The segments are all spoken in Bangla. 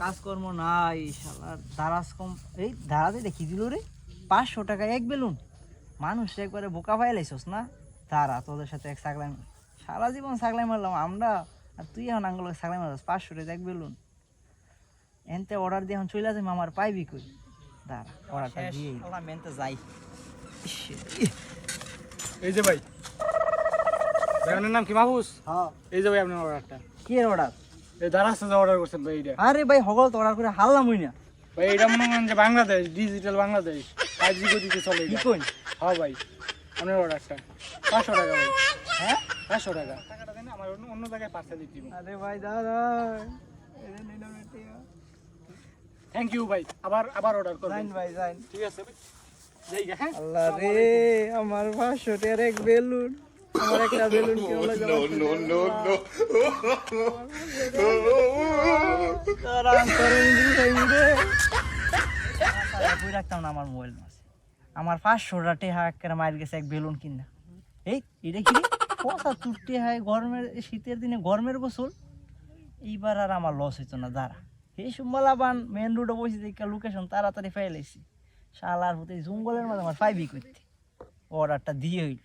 কাজকর্ম নাই শালার দারাজ কম এই দারাজে দেখি দিল রে পাঁচশো টাকা এক বেলুন। মানুষ একবারে বোকা পাইলাইছস না? তারা তোদের সাথে এক সাকলাই সারা জীবন সাকলাই মারলাম আমরা আর তুই এখন আঙ্গুল সাকলাই মারস পাঁচশো টাকা এক বেলুন। এনতে অর্ডার দিয়ে এখন চলে আসে মামার পাইবি কই? দাঁড়া অর্ডারটা দিয়ে মেনতে যাই। এই যে ভাই আপনার নাম কি মাহবুস হ্যাঁ। এই যে ভাই আপনার অর্ডারটা কি অর্ডার এই দারাজ যে অর্ডার করছেন ভাই এটা আরে ভাই হগল তো অর্ডার করে হারলাম হই না। ভাই এটা মনে করেন যে Bangladesh digital Bangladesh. Five G গতিতে চলে কি কই হ্যাঁ ভাই আপনার অর্ডারটা পাঁচশো টাকা ভাই। হ্যাঁ? পাঁচশো টাকা। টাকাটা দেন আমার অন্য অন্য জায়গায় পার্সেল দিতে আরে ভাই দাদা। থ্যাংক ইউ ভাই আবার আবার অর্ডার করবেন। ভাই জান ঠিক আছে হ্যাঁ? আল্লাহ রে আমার টাকার এক বেলুন। আমার একটা বেলুন কি হলো নো নো নো নো রাখতাম না আমার মোবাইল মাসে আমার পাঁচশোটা টেহা একটা মার গেছে এক বেলুন কিনা এই এটা কি? পঁচাত্তর টেহায় গরমের শীতের দিনে গরমের গোসল? এইবার আর আমার লস হইতো না দাঁড়া। এই সুম্বলাবান মেন রোডে বসে দেখে লোকেশন তাড়াতাড়ি ফাইলাইছি শালার হতে জঙ্গলের মধ্যে আমার ফাইবি করতে। অর্ডারটা দিয়ে হইল।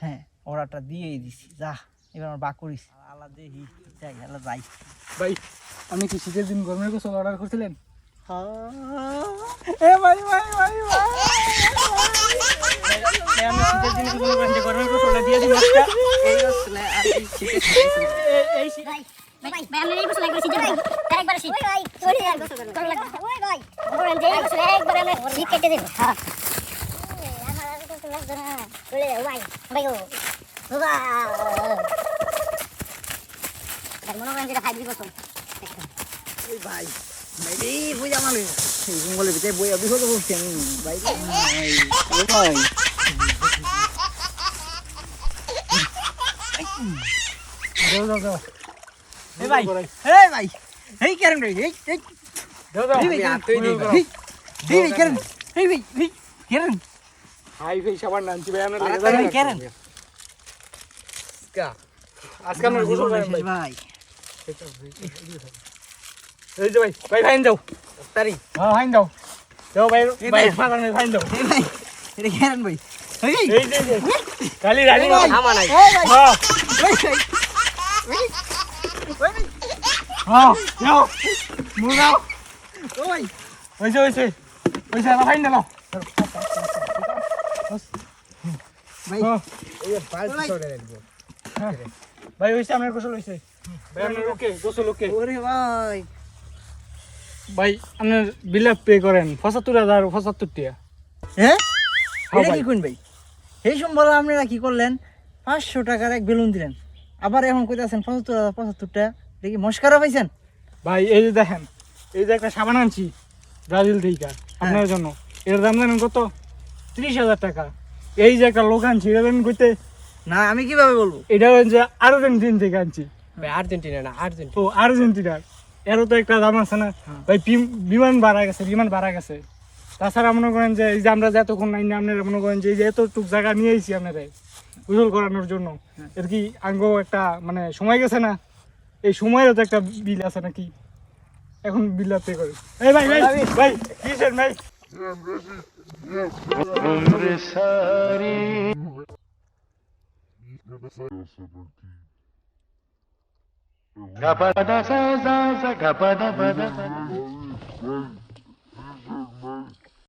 হ্যাঁ অর্ডারটা দিয়েই দিছি। যা এবার আমার বাকুরিস আল্লাহ দেখি যাই যাই। ভাই আপনি কি শীতের দিন গরমের গোসল অর্ডার করছিলেন? এ ভাই ভাই ভাই একবার শীত। কেটে দেব। হ্যাঁ আর কিছু লাগবে না বলে ভাই ভাই ও বাবা ভাই মনে করেন যেটা ফাইভ জি বছর ওই ভাই ভাই রে বই আমার এই জঙ্গলের ভিতরে বই বিপদ বলছি আমি ভাই রে, ভাই ও ভাই দাও, দাও, দাও। এই ভাই এই ভাই এই কেন রে এই এই দাও, দাও। এই ভাই কেন তুই দিই, দাও। এই এই ভাই কেন এই ভাই এই কেন হাই ভাই সাবান আনছি ভাই আপনার লেগে তাড়াতাড়ি জানেন? কেন আজকে আপনার গোসল করেন ভাই ভাই এই যে ভাই ভাই ফাইন দাও তাড়াতাড়ি হ্যাঁ ফাইন দাও দাও ভাই এই ভাই ভাই। ফাইন ফাইন দাও এই ভাই এটা কেন ভাই এই এই যে এই যে গালি গালি এই ভাই হামা নাই এই ভাই হ্যাঁ এই ভাই এই ভাই হ্যাঁ যাও মুগাও ও ভাই হইছে হইছে হইছে আমার ফাইন দাও ভাই হ্যাঁ। হইছে আপনার গোসল হইছে। ভাই আপনার ওকে গোসল ওকে ওরে ভাই। ভাই আপনার বিল পে করেন পঁচাত্তর হাজার পঁচাত্তর টাকা হ্যাঁ হ্যাঁ এটা ভাই। কি কোন ভাই? এই সম্বল আপনারা কি করলেন? পাঁচশো টাকার এক বেলুন দিলেন। আবার এখন কইতাছেন পঁচাত্তর হাজার পঁচাত্তর টাকা দেখি মস্কারা পাইছেন? ভাই এই যে দেখেন এই যে একটা সাবান আনছি ব্রাজিল থেকে আপনার জন্য। এর দাম জানেন কত? ত্রিশ হাজার টাকা। এই যে একটা লোক আনছি এটা কইতে না আমি কীভাবে বলব? এটা হচ্ছে আর্জেন্টিন থেকে আনছি। ভাই আর্জেন্টিনা না আর্জেন্টিনা। ও আর্জেন্টিনার। এরও তো একটা দাম আছে না। ভাই বিমান ভাড়া গেছে বিমান ভাড়া গেছে। তাছাড়া মনে করেন যে এই যে আমরা যতক্ষণ নাই না আপনারা মনে করেন যে এই যে এতটুক জায়গা নিয়ে আইছি আপনারা গোসল করানোর জন্য। এর কি আঙ্গ একটা মানে সময় গেছে না? এই সময়েরও তো একটা বিল আছে নাকি? এখন বিল পে করে এই ভাই ভাই ভাই কিসের ভাই? I'm ready. Gapada sa sa sa gapada pada.